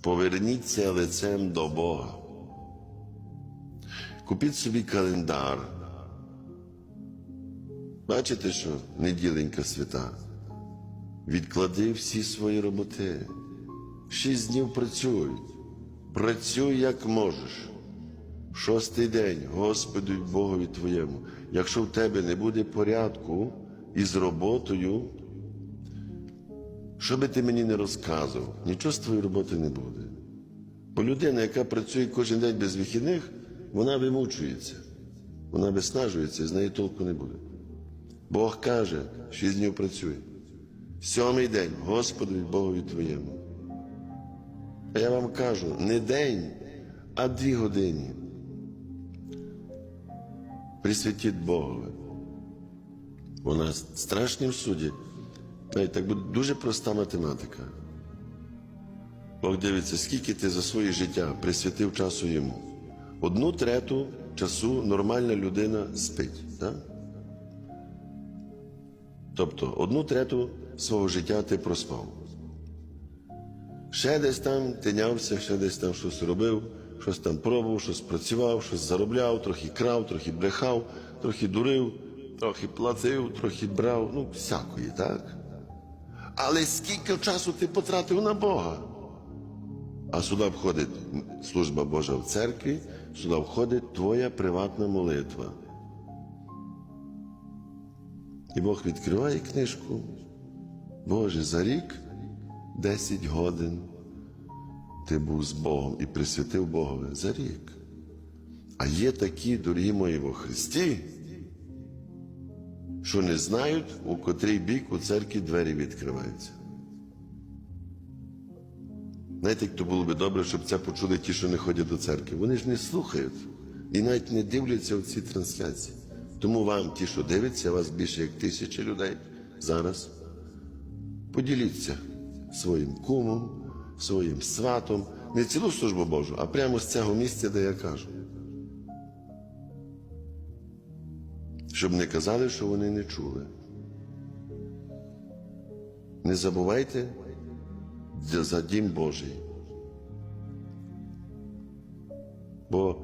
Поверніться лицем до Бога. Купіть собі календар. Бачите, що неділенька свята. Відклади всі свої роботи. Шість днів працюй. Працюй як можеш. Шостий день, Господу Богові твоєму. Якщо в тебе не буде порядку із роботою, що би ти мені не розказував, нічого з твоєї роботи не буде. Бо людина, яка працює кожен день без вихідних, вона вимучується, вона виснажується і з неї толку не буде. Бог каже, шість днів працює. Сьомий день, Господу Богові твоєму. А я вам кажу, не день, а дві години. Присвятіть Богові. Вона страшнім суді. Так буде дуже проста математика. Бог дивиться, скільки ти за своє життя присвятив часу йому. Одну трету часу нормальна людина спить. Так? Тобто одну трету свого життя ти проспав. Ще десь там тинявся, ще десь там щось робив, щось там пробував, щось працював, щось заробляв, трохи крав, трохи брехав, трохи дурив, трохи платив, трохи брав, ну, всякої, так? Але скільки часу ти потратив на Бога? А сюди входить служба Божа в церкві, сюди входить твоя приватна молитва. І Бог відкриває книжку. Боже, за рік 10 годин ти був з Богом і присвятив Богові за рік. А є такі, дорогі мої во Христі, що не знають, у котрий бік у церкві двері відкриваються. Знаєте, як то було би добре, щоб це почули ті, що не ходять до церкви. Вони ж не слухають і навіть не дивляться в ці трансляції. Тому вам, ті, що дивляться, вас більше як тисячі людей зараз. Поділіться своїм кумом, своїм сватом, не цілу службу Божу, а прямо з цього місця, де я кажу. Щоб не казали, що вони не чули. Не забувайте за- дім Божий. Бо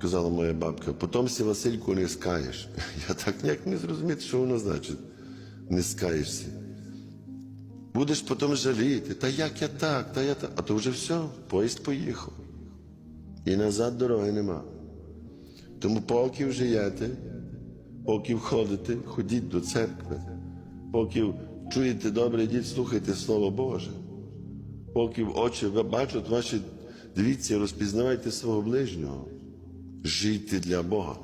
казала моя бабка, потомся Васильку не скаєш. Я так ніяк не зрозумів, що воно значить. Не скаєшся. Будеш потім жаліти, та як я так, та я так. А то вже все, поїзд поїхав. І назад дороги нема. Тому поки живете, поки входите, ходіть до церкви. Поки чуєте добре, йдіть, слухайте Слово Боже. Поки очі бачать ваші, дивіться, розпізнавайте свого ближнього. Жийте для Бога.